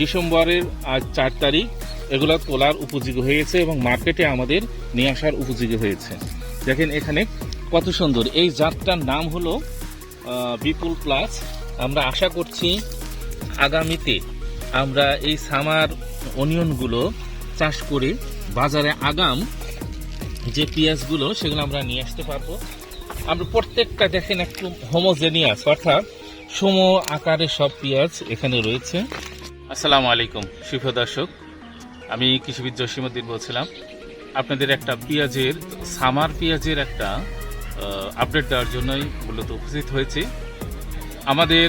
ডিসেম্বরের আজ চার তারিখ, এগুলো তোলার উপযোগী হয়েছে এবং মার্কেটে আমাদের নিয়ে আসার উপযোগী হয়েছে। দেখেন এখানে কত সুন্দর। এই জাতটার নাম হলো বিপুল প্লাস। আমরা আশা করছি আগামীতে আমরা এই সামার অনিয়নগুলো চাষ করে বাজারে আগাম যে পেঁয়াজগুলো, সেগুলো আমরা নিয়ে আসতে পারব। আমরা প্রত্যেকটা দেখেন একটু হোমোজেনিয়াস অর্থাৎ সম আকারে সব পেঁয়াজ এখানে রয়েছে। আসসালামু আলাইকুম। শিল্প দর্শক, আমি কৃষিবিদ জসিমুদ্দিন বলছিলাম। আপনাদের একটা পেঁয়াজের, সামার পেঁয়াজের একটা আপডেট দেওয়ার জন্যই মূলত উপস্থিত হয়েছি। আমাদের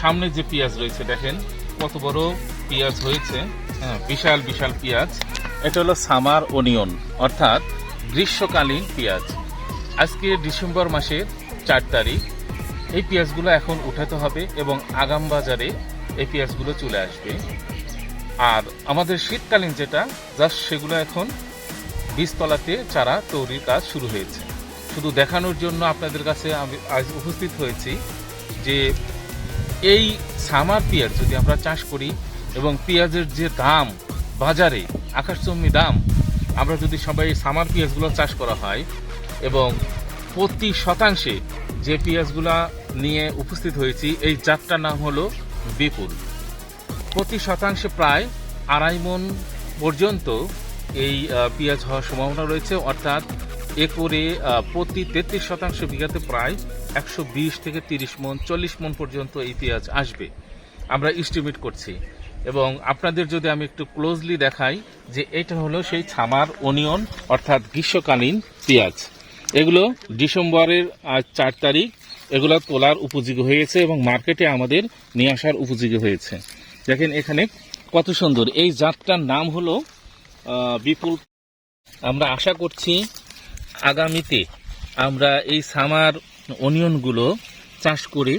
সামনে যে পেঁয়াজ রয়েছে, দেখেন কত বড় পেঁয়াজ হয়েছে। হ্যাঁ বিশাল বিশাল পেঁয়াজ। এটা হলো সামার অনিয়ন, অর্থাৎ গ্রীষ্মকালীন পেঁয়াজ। আজকে ডিসেম্বর মাসের চার তারিখ। এই পেঁয়াজগুলো এখন উঠাতে হবে এবং আগাম বাজারে এই পেঁয়াজগুলো চলে আসবে। আর আমাদের শীতকালীন যেটা, জাস্ট সেগুলো এখন বীজতলাতে চারা তৈরির কাজ শুরু হয়েছে। শুধু দেখানোর জন্য আপনাদের কাছে আমি আজ উপস্থিত হয়েছি যে এই সামার পেঁয়াজ যদি আমরা চাষ করি এবং পেঁয়াজের যে দাম, বাজারে আকাশচম্বী দাম, আমরা যদি সবাই সামার পেঁয়াজগুলো চাষ করা হয় এবং প্রতি শতাংশে যে পেঁয়াজগুলা নিয়ে উপস্থিত হয়েছি, এই জাতটার নাম হলো বিপুল। প্রতি শতাংশে প্রায় আড়াই মন পর্যন্ত এই পেঁয়াজ হওয়ার সম্ভাবনা রয়েছে। অর্থাৎ একরে প্রতি তেত্রিশ শতাংশ বিঘাতে প্রায় একশো বিশ থেকে তিরিশ মন, চল্লিশ মন পর্যন্ত এই পেঁয়াজ আসবে। আমরা এস্টিমেট করছি। এবং আপনাদের যদি আমি একটু ক্লোজলি দেখাই যে এটা হলো সেই ছামার অনিয়ন অর্থাৎ গ্রীষ্মকালীন পেঁয়াজ। এগুলো ডিসেম্বরের চার তারিখ এগুলো তোলার উপযোগী হয়েছে এবং মার্কেটে আমাদের নিয়ে আসার উপযোগী হয়েছে। দেখেন এখানে কত সুন্দর। এই জাতটার নাম হলো বিপুল। আমরা আশা করছি আগামীতে আমরা এই সামার অনিয়নগুলো চাষ করে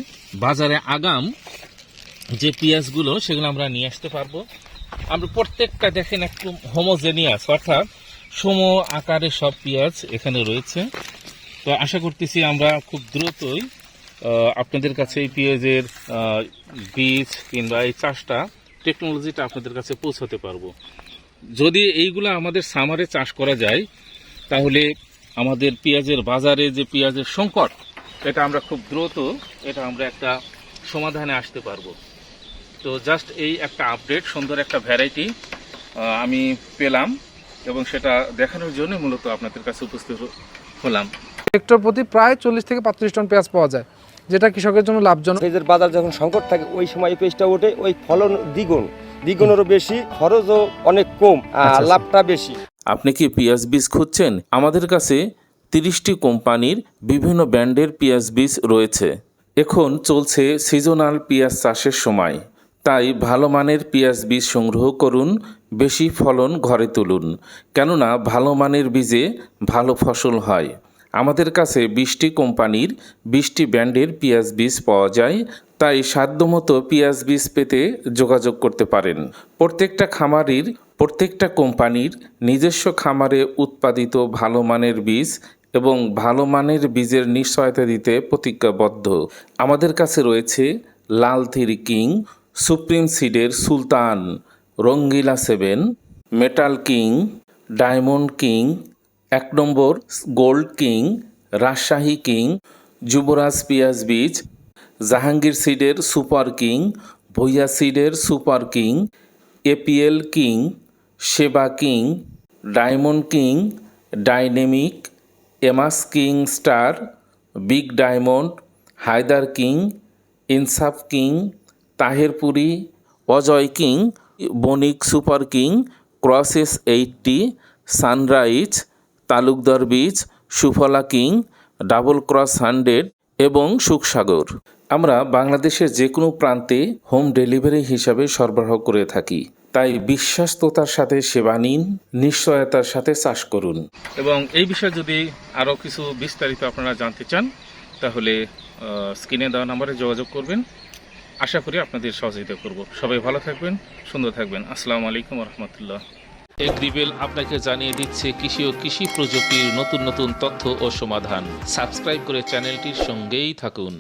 বাজারে আগাম যে পেঁয়াজগুলো, সেগুলো আমরা নিয়ে আসতে পারব। আমরা প্রত্যেকটা দেখেন একটু হোমোজেনিয়াস অর্থাৎ সম আকারে সব পেঁয়াজ এখানে রয়েছে। তো আশা করতেছি আমরা খুব দ্রুতই আপনাদের কাছে এই পেঁয়াজের বীজ কিংবা এই চাষটা টেকনোলজিটা আপনাদের কাছে পৌঁছাতে পারব। যদি এইগুলো আমাদের সামারে চাষ করা যায়, তাহলে আমাদের পেঁয়াজের বাজারে যে পেঁয়াজের সংকট, এটা আমরা খুব দ্রুত, এটা আমরা একটা সমাধানে আসতে পারব। তো জাস্ট এই একটা আপডেট সুন্দর একটা ভ্যারাইটি আমি পেলাম এবং সেটা দেখানোর জন্য মূলত আপনাদের কাছে উপস্থিত হলাম। হেক্টর প্রতি প্রায় চল্লিশ থেকে পাঁচত্রিশ টন পেঁয়াজ পাওয়া যায়। যেটা কৃষকের জন্য লাভজনক। পেঁয়াজের বাজার যখন সংকট থাকে ওই সময় এই পেঁয়াজটা ওঠে ওই ফলন দ্বিগুণ। দ্বিগুণেরও বেশি খরচও অনেক কম আর আচ্ছা। লাভটা বেশি। আপনি কি পেঁয়াজ বীজ খুঁজছেন? আমাদের কাছে তিরিশটি কোম্পানির বিভিন্ন ব্র্যান্ডের পেঁয়াজ বীজ রয়েছে। এখন চলছে সিজনাল পেঁয়াজ চাষের সময়। তাই ভালো মানের পেঁয়াজ বীজ সংগ্রহ করুন বেশি ফলন ঘরে তুলুন। কেননা ভালো মানের বীজে ভালো ফসল হয়। আমাদের কাছে বিশটি কোম্পানির, বিশটি ব্র্যান্ডের পেঁয়াজ বীজ পাওয়া যায়, তাই সাধ্যমতো পেঁয়াজ বীজ পেতে যোগাযোগ করতে পারেন। প্রত্যেকটা খামারির, প্রত্যেকটা কোম্পানির নিজস্ব খামারে উৎপাদিত ভালো মানের বীজ এবং ভালো মানের বীজের নিশ্চয়তা দিতে প্রতিজ্ঞাবদ্ধ। আমাদের কাছে রয়েছে লাল three king, supreme সিডের Sultan, Rangila seven, metal king, diamond king এক নম্বর, gold king, Rajshahi king, Yubraj পিয়াজ বীজ, জাহাঙ্গীর সিডের super king Bhuiyan সিডের super king, APL king, Seba king, diamond king, dynamic, এমাস king star, big diamond, Haidar king, Insaf king, Taherpuri, Ajay king, Banik super king, crosses eighty, sunrise Talukdar বীজ Sufala king, double cross hundred এবং সুখসাগর। আমরা বাংলাদেশের যে কোনো প্রান্তে home delivery হিসাবে সরবরাহ করে থাকি। তাই বিশ্বাস্ততার সাথে সেবা নিন, নিশ্চয়তার সাথে চাষ করুন। এবং এই বিষয়ে যদি আরও কিছু বিস্তারিত আপনারা জানতে চান, তাহলে স্ক্রিনে দেওয়া নাম্বারে যোগাযোগ করবেন। আশা করি আপনাদের সহযোগিতা করব। সবাই ভালো থাকবেন, সুন্দর থাকবেন। আসসালামু আলাইকুম রহমতুল্লাহ। এগ্রিবেল আপনাকে জানিয়ে দিচ্ছে কৃষি ও কৃষি প্রযুক্তির নতুন নতুন তথ্য ও সমাধান। সাবস্ক্রাইব করে চ্যানেলটির সঙ্গেই থাকুন।